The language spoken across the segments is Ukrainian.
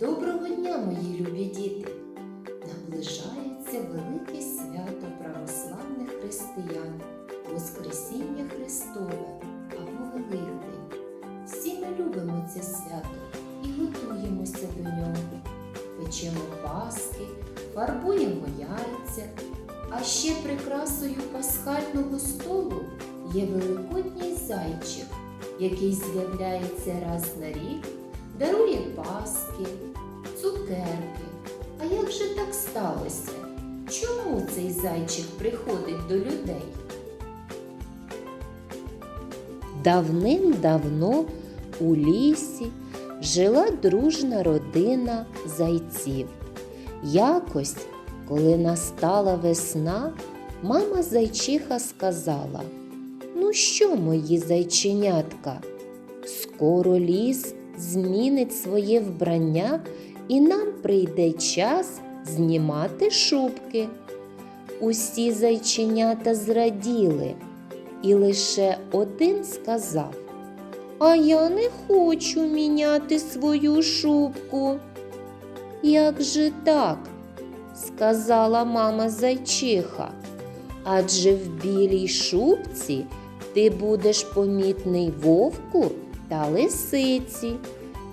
Доброго дня, мої любі діти! Наближається велике свято православних християн, Воскресіння Христове або Великдень. Всі ми любимо це свято і готуємося до нього. Печемо паски, фарбуємо яйця, а ще прикрасою пасхального столу є великодній зайчик, який з'являється раз на рік дарує паски, цукерки. А як же так сталося? Чому цей зайчик приходить до людей? Давним-давно у лісі жила дружна родина зайців. Якось, коли настала весна, мама зайчиха сказала: Ну що, мої зайченятка? Скоро ліс змінить своє вбрання, і нам прийде час знімати шубки. Усі зайченята зраділи, і лише один сказав: А я не хочу міняти свою шубку. Як же так? сказала мама зайчиха. Адже в білій шубці ти будеш помітний вовку та лисиці.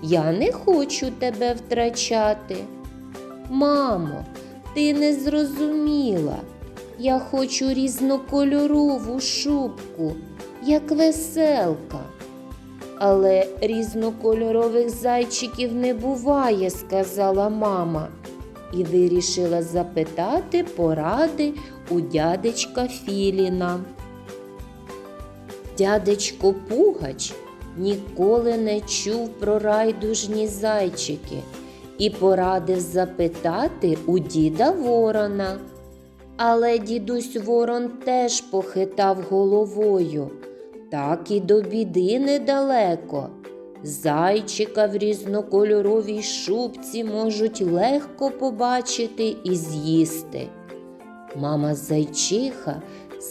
Я не хочу тебе втрачати. Мамо, ти не зрозуміла. Я хочу різнокольорову шубку, як веселка. Але різнокольорових зайчиків не буває, сказала мама, і вирішила запитати поради у дядечка Філіна. Дядечко Пугач ніколи не чув про райдужні зайчики і порадив запитати у діда Ворона. Але дідусь Ворон теж похитав головою. Так і до біди недалеко. Зайчика в різнокольоровій шубці можуть легко побачити і з'їсти. Мама зайчиха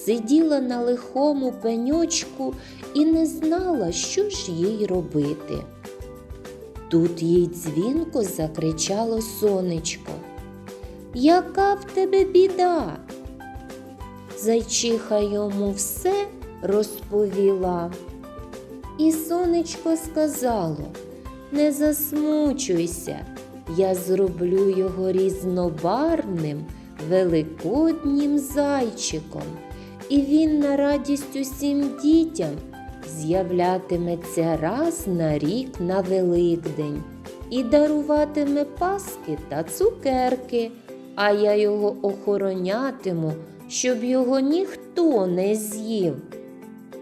сиділа на лихому пеньочку і не знала, що ж їй робити. Тут їй дзвінко закричало сонечко. Яка в тебе біда? Зайчиха йому все розповіла. І сонечко сказало не засмучуйся, я зроблю його різнобарвним великоднім зайчиком, і він на радість усім дітям з'являтиметься раз на рік на Великдень і даруватиме паски та цукерки, а я його охоронятиму, щоб його ніхто не з'їв.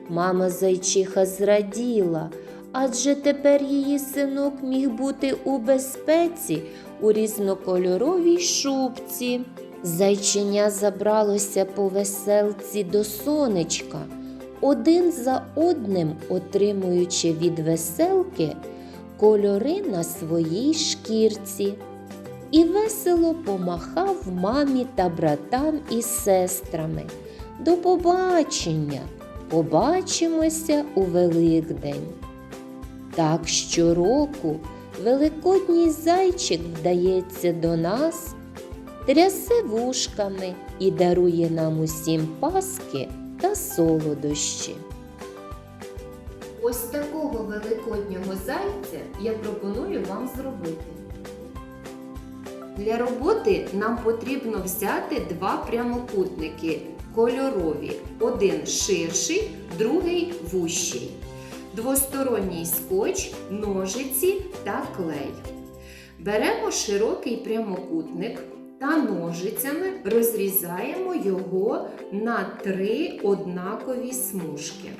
Мама зайчиха зраділа, адже тепер її синок міг бути у безпеці у різнокольоровій шубці. Зайченя забралося по веселці до сонечка, один за одним отримуючи від веселки кольори на своїй шкірці. І весело помахав мамі та братам і сестрами. До побачення! Побачимося у Великдень. Так щороку великодній зайчик вдається до нас, трясе вушками і дарує нам усім паски та солодощі. Ось такого великоднього зайця я пропоную вам зробити. Для роботи нам потрібно взяти два прямокутники кольорові. Один ширший, другий вущий. Двосторонній скотч, ножиці та клей. Беремо широкий прямокутник та ножицями розрізаємо його на три однакові смужки.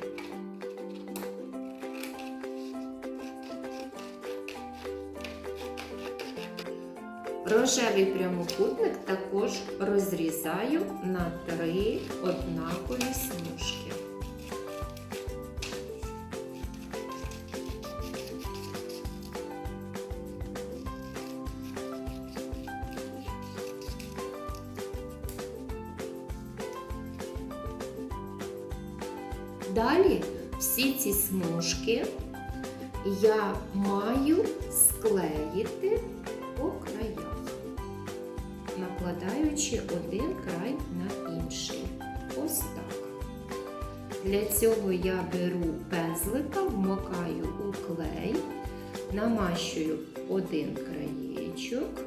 Рожевий прямокутник також розрізаю на три однакові смужки. Далі всі ці смужки я маю склеїти по краях, накладаючи один край на інший. Ось так. Для цього я беру пензлика, вмокаю у клей, намащую один краєчок,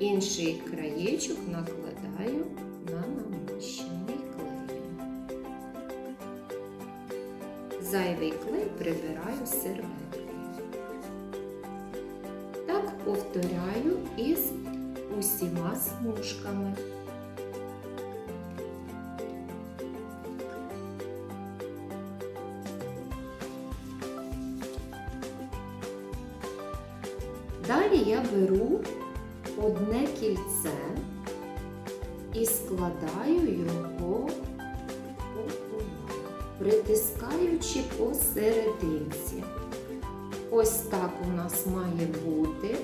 інший краєчок накладаю Зайвий прибираю серветкою. Так повторяю із усіма смужками. Далі я беру одне кільце і складаю його притискаючи посерединці. Ось так у нас має бути.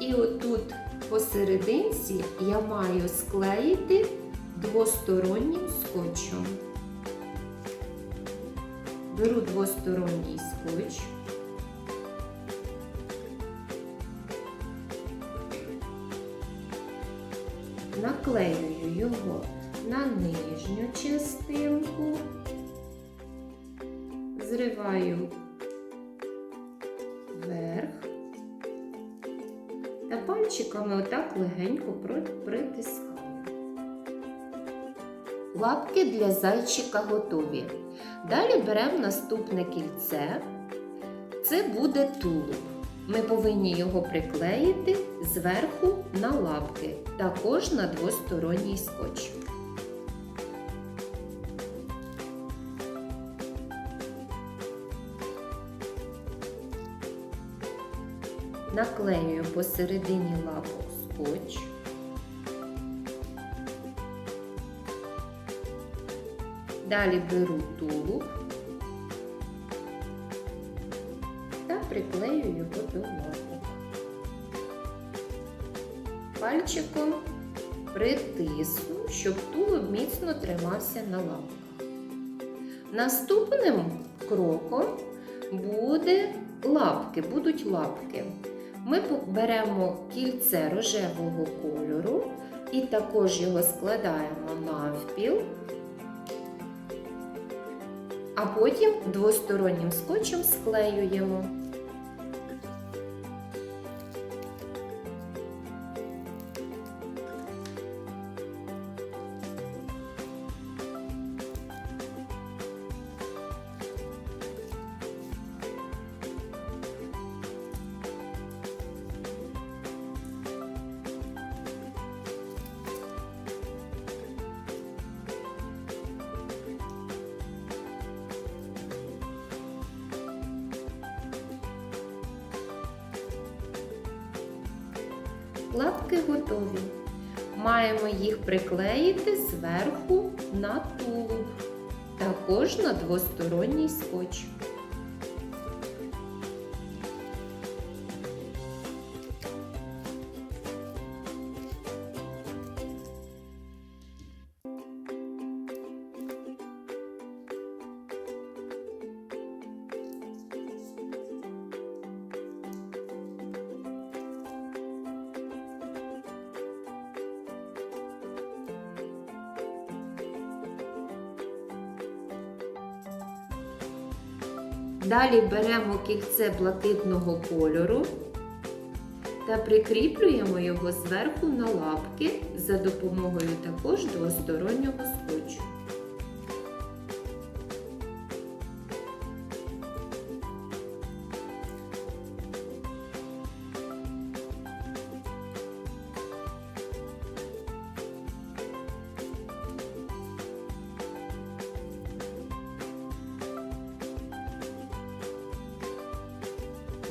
І отут посерединці я маю склеїти двостороннім скотчем. Беру двосторонній скотч. Наклеюю його на нижню частинку, зриваю вверх та пальчиками отак легенько притискаю. Лапки для зайчика готові. Далі беремо наступне кільце. Це буде тулуб. Ми повинні його приклеїти зверху на лапки, також на двосторонній скотч. Наклеюю посередині лапок скотч. Далі беру тулуб та приклею його до лапок. Пальчиком притисну, щоб тулуб міцно тримався на лапках. Наступним кроком буде лапки, будуть лапки. Ми беремо кільце рожевого кольору і також його складаємо навпіл, а потім двостороннім скотчем склеюємо. Лапки готові. Маємо їх приклеїти зверху на тулуб, також на двосторонній скотч. Далі беремо кільце блакитного кольору та прикріплюємо його зверху на лапки за допомогою також двостороннього скотчу.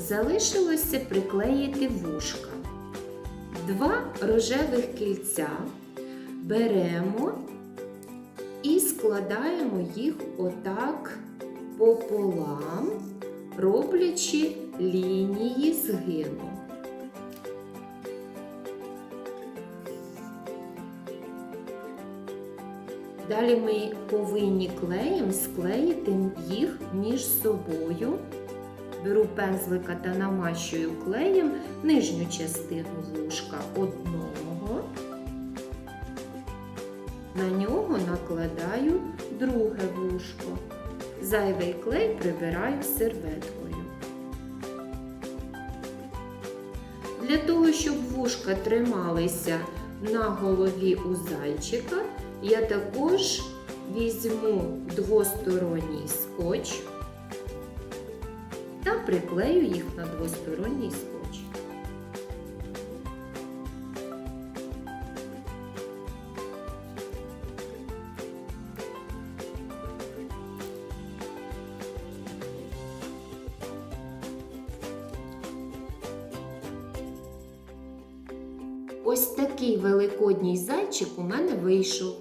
Залишилося приклеїти вушка. Два рожевих кільця беремо і складаємо їх отак пополам, роблячи лінії згину. Далі ми повинні клеєм склеїти їх між собою Беру пензлика та намащую клеєм нижню частину вушка одного. На нього накладаю друге вушко. Зайвий клей прибираю серветкою. Для того, щоб вушка трималися на голові у зайчика, я також візьму двосторонній скотч приклею їх на двосторонній скотч. Ось такий великодній зайчик у мене вийшов.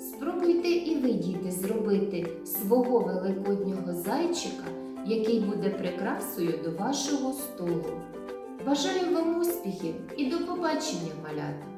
Спробуйте і ви, діти, зробити свого великоднього зайчика, який буде прикрасою до вашого столу. Бажаю вам успіхів і до побачення, малята!